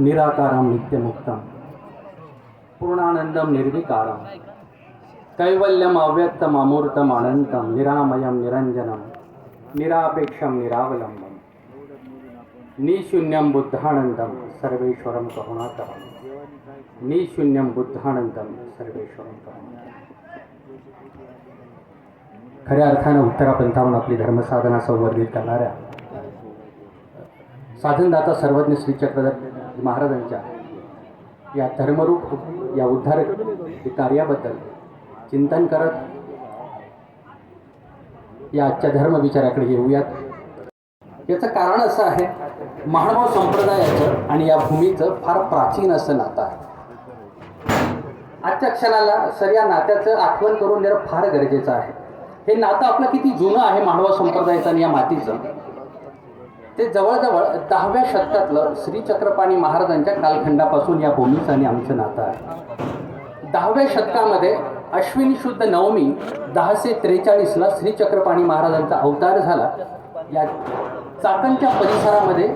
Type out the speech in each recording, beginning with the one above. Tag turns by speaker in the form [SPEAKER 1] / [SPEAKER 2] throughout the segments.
[SPEAKER 1] निराकारं नित्यमुक्तं। पूर्णानन्दं निर्विकारं। कैवल्यम् अव्यक्तम् अमूर्तम् अनन्तं निरामयं निरञ्जनं निरापेक्षं निरावलम्बं। निशून्यं बुद्धानन्दं सर्वेश्वरं करुणाकरं निशून्यं बुद्धानन्दं सर्वेश्वरं करुणाकरं खऱ्या अर्थानं उत्तरापंथाहून आपली धर्मसाधना संवर्धित करणाऱ्या साधनदाता सर्वज्ञ श्री चक्रधर महाराजांच्या या धर्मरूप या उद्धार कार्याबद्दल चिंतन करत या आजच्या धर्मविचाराकडे येऊयात. याचं कारण असं आहे महानुभाव संप्रदायाचं आणि या भूमीचं फार प्राचीन असं नातं आहे. आजच्या क्षणाला सर या नात्याचं आठवण करून देणं फार गरजेचं आहे. हे नातं आपलं किती जुनं आहे मानवा संप्रदायाचं आणि या मातीचं? ते जवळजवळ दहाव्या शतकातलं श्रीचक्रपाणी महाराजांच्या कालखंडापासून या भूमीचं आणि आमचं नातं आहे. दहाव्या शतकामध्ये अश्विनी शुद्ध नवमी दहाशे त्रेचाळीसला श्री चक्रपाणी महाराजांचा अवतार झाला. या चाकणच्या परिसरामध्ये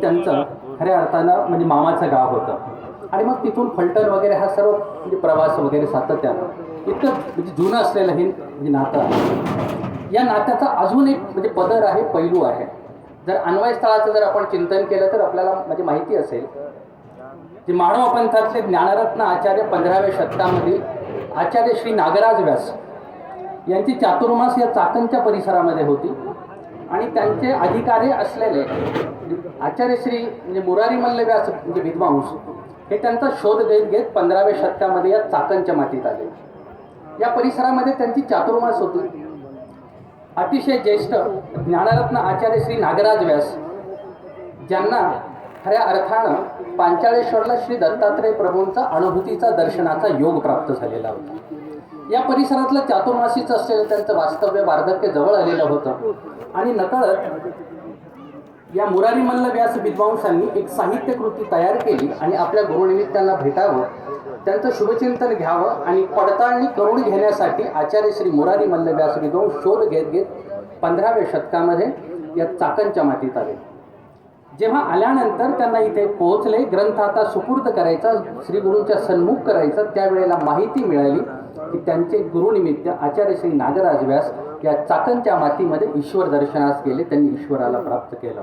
[SPEAKER 1] त्यांचं खऱ्या अर्थानं म्हणजे मामाचं गाव होतं. आणि मग तिथून फलटण वगैरे हा सर्व म्हणजे प्रवास वगैरे सातत्यानं इतकं म्हणजे जुनं असलेलं हे म्हणजे नातं आहे. या नात्याचा अजून एक म्हणजे पदर आहे पैलू आहे. जर अन्वय स्थळाचं जर आपण चिंतन केलं तर आपल्याला म्हणजे माहिती असेल. की मानव पंथातले ज्ञानरत्न आचार्य पंधराव्या शतकामधील आचार्य श्री नागराज व्यास यांची चातुर्मास या चाकणच्या परिसरामध्ये होती. आणि त्यांचे अधिकारी असलेले आचार्य श्री म्हणजे मुरारी मल्ल व्यास म्हणजे विद्वांस हे त्यांचा शोध घेत घेत पंधराव्या शतकामध्ये या चाकणच्या मातीत आले. या परिसरामध्ये त्यांची चातुर्मास होती. अतिशय ज्येष्ठ ज्ञानरत्न आचार्य श्री नागराज व्यास ज्यांना खऱ्या अर्थानं पांचाळेश्वरला श्री दत्तात्रय प्रभूंचा अनुभूतीचा दर्शनाचा योग प्राप्त झालेला होता. या परिसरातलं चातुर्मासीचं असलेलं त्यांचं वास्तव्य वार्धक्य जवळ आलेलं होतं. आणि नकळत या मुरारी मल्ल व्यास विद्वांसांनी एक साहित्य कृती तयार केली आणि आपल्या गुरुनिमित्तांना भेटावं त्यांचं शुभचिंतन घ्यावं आणि पडताळणी करून घेण्यासाठी आचार्य श्री मुरारी मल्ल व्यास दोन शोध घेत घेत पंधराव्या शतकामध्ये या चाकणच्या मातीत आले. जेव्हा आल्यानंतर त्यांना इथे पोहोचले ग्रंथ आता सुपूर्द करायचा श्री गुरूंच्या सन्मुख करायचा त्यावेळेला माहिती मिळाली की त्यांचे गुरुनिमित्त आचार्य श्री नागराज व्यास या चाकणच्या मातीमध्ये ईश्वर दर्शनास गेले त्यांनी ईश्वराला प्राप्त केलं.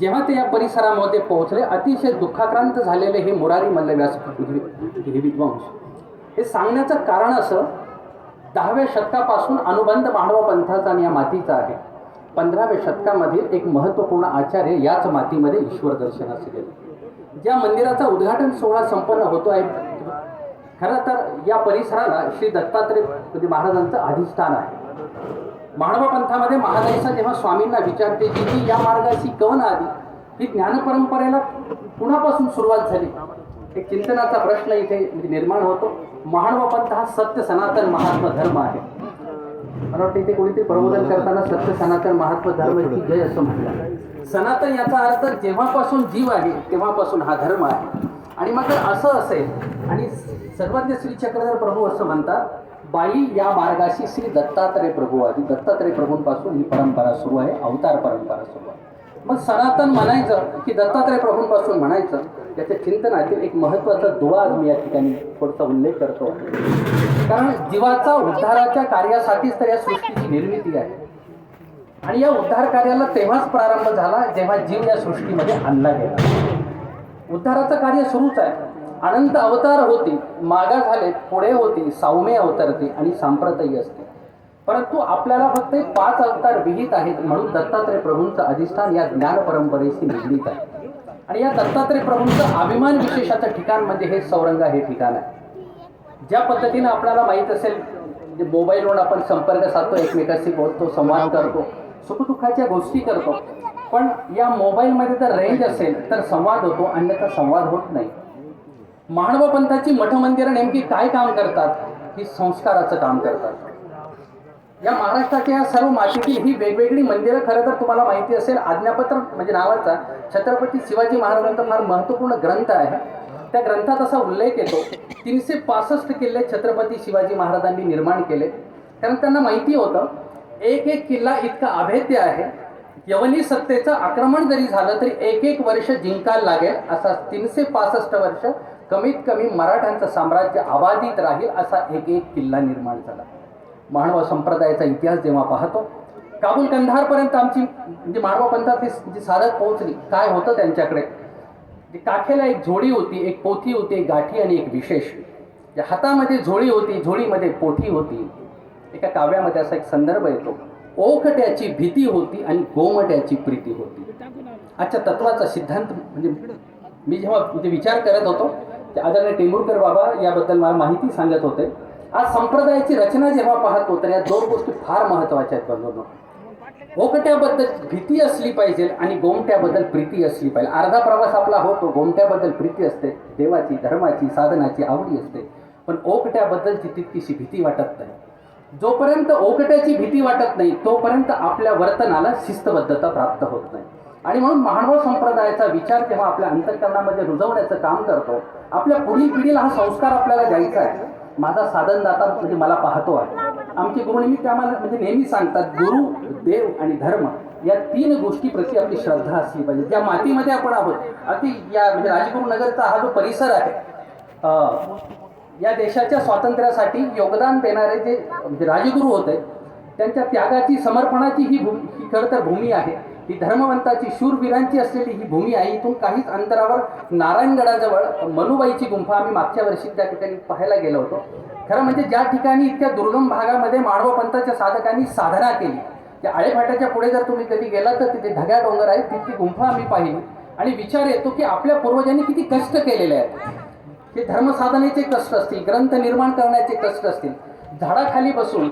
[SPEAKER 1] जेव्हा ते या परिसरामध्ये पोहोचले अतिशय दुःखाक्रांत झालेले हे मुरारी मल्लव्यास हे विद्वांस. हे सांगण्याचं कारण असं दहाव्या शतकापासून अनुबंध मांडवा पंथाचा आणि या मातीचा आहे. पंधराव्या शतकामधील एक महत्त्वपूर्ण आचार्य याच मातीमध्ये ईश्वर दर्शनास गेले. ज्या मंदिराचा उद्घाटन सोहळा संपन्न होतो आहे खरं तर या परिसराला श्री दत्तात्रय म्हणजे महाराजांचं अधिष्ठान आहे. माळवा पंथामध्ये जेव्हा स्वामींना विचारते की ती या मार्गाची कवन आली ही ज्ञानपरंपरेला कुणापासून सुरुवात झाली. एक चिंतनाचा प्रश्न इथे म्हणजे निर्माण होतो. मानव पंथ हा सत्य सनातन महात्मा धर्म आहे. मला वाटतं इथे कोणीतरी प्रबोधन करताना सत्य सनातन महात्मा धर्म की जय असं म्हटलं सनातन याचा अर्थ जेव्हापासून जीव आहे तेव्हापासून हा धर्म आहे. आणि मग असं असेल आणि सर्वज्ञ श्री चक्रधर प्रभू असं म्हणतात बाई या मार्गाशी श्री दत्तात्रय प्रभू आधी दत्तात्रय प्रभूंपासून ही परंपरा सुरू आहे अवतार परंपरा सुरू आहे. मग सनातन म्हणायचं की दत्तात्रय प्रभूंपासून म्हणायचं याच्या चिंतनातील एक महत्त्वाचा दुवा मी या ठिकाणी थोडासा उल्लेख करतो. कारण जीवाचा उद्धाराच्या कार्यासाठीच तर या सृष्टीची निर्मिती आहे. आणि या उद्धार कार्याला तेव्हाच प्रारंभ झाला जेव्हा जीव या सृष्टीमध्ये आणला गेला. उद्धाराचं कार्य सुरूच आहे. अनंत अवतार होती मागा झाले पुढे होती सावमे अवतरते आणि सांप्रतही असते. परंतु आपल्याला फक्त पाच अवतार विहित आहेत म्हणून दत्तात्रय प्रभूंचं अधिष्ठान या ज्ञान परंपरेशी निगडीत आहे. आणि या दत्तात्रय प्रभूंचं अभिमान विशेषाचं ठिकाण म्हणजे हे सौरंगा हे ठिकाण आहे. ज्या पद्धतीनं आपल्याला माहीत असेल म्हणजे मोबाईलवर आपण संपर्क साधतो एकमेकाशी बोलतो संवाद करतो सुखदुःखाच्या गोष्टी करतो पण या मोबाईलमध्ये जर रेंज असेल तर संवाद होतो अन्यथा संवाद होत नाही. मानव पंथाची मठमंदिरं नेमकी काय काम करतात? ही संस्काराचं काम करतात. या महाराष्ट्राच्या या सर्व मातीतील ही वेगवेगळी मंदिरं खरं तर तुम्हाला माहिती असेल आज्ञापत्र म्हणजे नावाचा छत्रपती शिवाजी महाराजांचा फार महत्त्वपूर्ण ग्रंथ आहे. त्या ग्रंथात असा उल्लेख येतो तीनशे पासष्ट किल्ले छत्रपती शिवाजी महाराजांनी निर्माण केले. कारण त्यांना माहिती होतं एक एक किल्ला इतका अभेद्य आहे यवनी सत्तेचं आक्रमण जरी झालं तरी एक एक वर्ष जिंकायला लागेल असा तीनशे पासष्ट वर्ष कमीत कमी मराठ्यांचं साम्राज्य अबाधित राहील असा एक एक किल्ला निर्माण झाला. मानवा संप्रदायाचा इतिहास जेव्हा पाहतो काबूल कंधारपर्यंत आमची म्हणजे माळवा पंथातली जी सारत पोहोचली काय होतं त्यांच्याकडे? काखेला एक झोडी होती एक पोथी होती एक गाठी आणि एक विशेष. हातामध्ये झोळी होती झोळीमध्ये पोथी होती. एका काव्यामध्ये असा एक संदर्भ येतो. ओखट्याची भीती होती आणि गोमट्याची प्रीती होती. आजच्या तत्वाचा सिद्धांत म्हणजे मी जेव्हा म्हणजे विचार करत होतो ते आदरणीय टेंभुरकर बाबा याबद्दल मला माहिती सांगत होते. आज संप्रदायाची रचना जेव्हा पाहतो तर या दोन गोष्टी फार महत्त्वाच्या आहेत बघून ओकट्याबद्दल भीती असली पाहिजे आणि गोमट्याबद्दल प्रीती असली पाहिजे. अर्धा प्रवास आपला होतो गोमट्याबद्दल प्रीती असते देवाची धर्माची साधनाची आवडी असते. पण ओकट्याबद्दलची तितकीशी भीती वाटत नाही. जोपर्यंत ओकट्याची भीती वाटत नाही तोपर्यंत आपल्या वर्तनाला शिस्तबद्धता प्राप्त होत नाही. आणि म्हणून मानव संप्रदायाचा विचार तेव्हा आपल्या अंतकरणामध्ये रुजवण्याचं काम करतो आपल्या पुढील पिढीला हा संस्कार आपल्याला द्यायचा आहे. माझा साधनदाता म्हणजे मला पाहतो आहे. आमचे गुरुनेहमी त्या आम्हाला म्हणजे नेहमी सांगतात गुरु देव आणि धर्म या तीन गोष्टीप्रती आपली श्रद्धा असली पाहिजे. ज्या मातीमध्ये आपण आहोत. अगदी या म्हणजे राजगुरुनगरचा हा जो परिसर आहे या देशाच्या स्वातंत्र्यासाठी योगदान देणारे जे म्हणजे राजगुरू होते त्यांच्या त्यागाची समर्पणाची ही भूमी ही खरं तर भूमी आहे. ही धर्मवंताची शूरवीरांची असलेली ही भूमी आहे इथून काहीच अंतरावर नारायणगडाजवळ मनुबाईची गुंफा आम्ही मागच्या वर्षी त्या ठिकाणी पाहायला गेलो होतो. खरं म्हणजे ज्या ठिकाणी इतक्या दुर्गम भागामध्ये माळवपंथाच्या साधकांनी साधना केली त्या आळेफाट्याच्या पुढे जर तुम्ही कधी गेलात तर तिथे ढग्या डोंगर आहेत तिथली गुंफा आम्ही पाहिली. आणि विचार येतो की आपल्या पूर्वजांनी किती कष्ट केलेले आहेत. हे धर्मसाधनेचे कष्ट असतील ग्रंथ निर्माण करण्याचे कष्ट असतील झाडाखाली बसून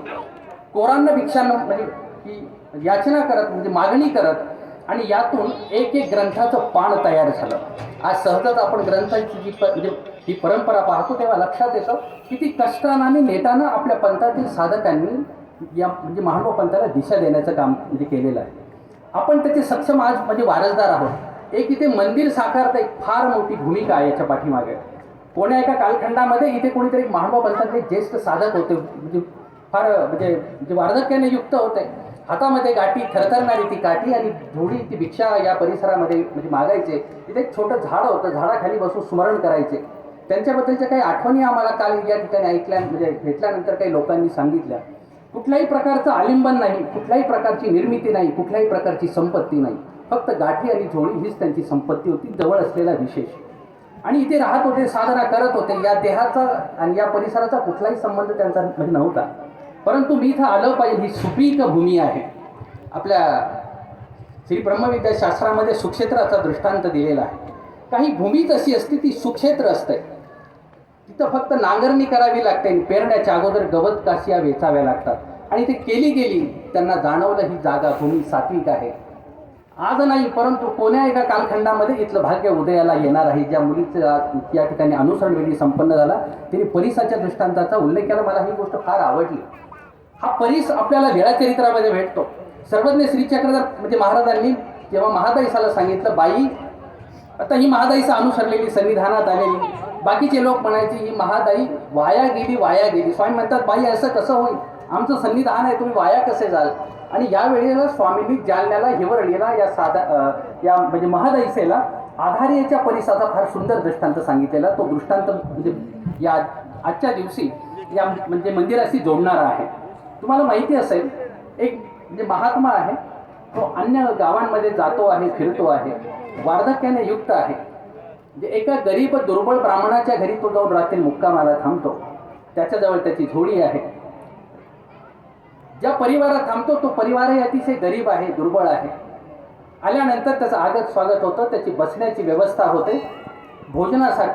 [SPEAKER 1] कोरांना भिक्षांना म्हणजे की म्हणजे याचना करत म्हणजे मागणी करत आणि यातून एक एक ग्रंथाचं पान तयार झालं. आज सहजच आपण ग्रंथांची जी प म्हणजे ही परंपरा पाहतो तेव्हा लक्षात येतं किती कष्टानं आणि नेटानं आपल्या पंथातील साधकांनी या म्हणजे महानव पंथाला दिशा देण्याचं काम म्हणजे केलेलं आहे. आपण त्याचे सक्षम आज म्हणजे वारसदार आहोत. एक इथे मंदिर साकारता एक फार मोठी भूमिका आहे याच्या पाठीमागे. कोण्या एका कालखंडामध्ये इथे कोणीतरी महानुभाव पंथातले ज्येष्ठ साधक होते म्हणजे फार म्हणजे म्हणजे वार्धक्याने युक्त होते. हातामध्ये गाठी थरथरणारी ती काठी आणि धुळी ती भिक्षा या परिसरामध्ये म्हणजे मागायचे. तिथे एक छोटं झाड होतं. झाडाखाली बसून स्मरण करायचे. त्यांच्याबद्दलच्या काही आठवणी आम्हाला काल या ठिकाणी ऐकल्या म्हणजे भेटल्यानंतर काही लोकांनी सांगितल्या. कुठल्याही प्रकारचं आलिंबन नाही कुठल्याही प्रकारची निर्मिती नाही कुठल्याही प्रकारची संपत्ती नाही. फक्त गाठी आणि झोळी हीच त्यांची संपत्ती होती जवळ असलेला विशेष. आणि इथे राहत होते साधना करत होते. या देहाचा आणि या परिसराचा कुठलाही संबंध त्यांचा म्हणजे नव्हता. परंतु मी इथं आलं पाहिजे ही सुपीक भूमी आहे. आपल्या श्री ब्रह्मविद्या शास्त्रामध्ये सुक्षेत्राचा दृष्टांत दिलेला आहे. काही भूमी तशी असते ती सुक्षेत्र असते. तिथं फक्त नांगरणी करावी लागते आणि पेरण्याच्या अगोदर गवत काशिया वेचाव्या लागतात. आणि ते केली गेली त्यांना जाणवलं ही जागा भूमी सात्विक आहे. आज नाही परंतु कोण्या एका कालखंडामध्ये इथलं भाग्य उदयाला येणार आहे ज्या मुलीचं या ठिकाणी अनुसरण वेळी संपन्न झाला तिने परिसाच्या दृष्टांताचा उल्लेख केला. मला ही गोष्ट फार आवडली. हा परिस आपल्याला लीळाचरित्रामध्ये भेटतो. सर्वज्ञ श्रीचक्रधर म्हणजे महाराजांनी जेव्हा महादाईसाला सांगितलं बाई आता ही महादाईचा अनुसरलेली संविधानात आलेली. बाकीचे लोक म्हणायचे ही महादाई वाया गेली वाया गेली. स्वामी म्हणतात बाई असं कसं होईल? आमचं संविधान आहे तुम्ही वाया कसे जाल? आणि या वेळेला स्वामींनी जालन्याला हिवरळीला या साधा या म्हणजे महादाईसेला आधारेच्या परिसाचा फार सुंदर दृष्टांत सांगितलेला. तो दृष्टांत म्हणजे या आजच्या दिवशी या म्हणजे मंदिराशी जोडणारा आहे. तुम्हाला माहिती असेल एक जे महात्मा आहे तो अन्य गावांमध्ये जातो आहे फिरतो आहे. वार्धक्याने युक्त आहे. जे एका गरीब दुर्बळ ब्राह्मणाच्या घरी तो जाऊन रात्री मुक्कामाला थांबतो. त्याच्याजवळ त्याची झोडी आहे. ज्या परिवारात थांबतो तो परिवारही अतिशय गरीब आहे दुर्बळ आहे. आल्यानंतर त्याचं आगत स्वागत होतं त्याची बसण्याची व्यवस्था होते. भोजनासाठी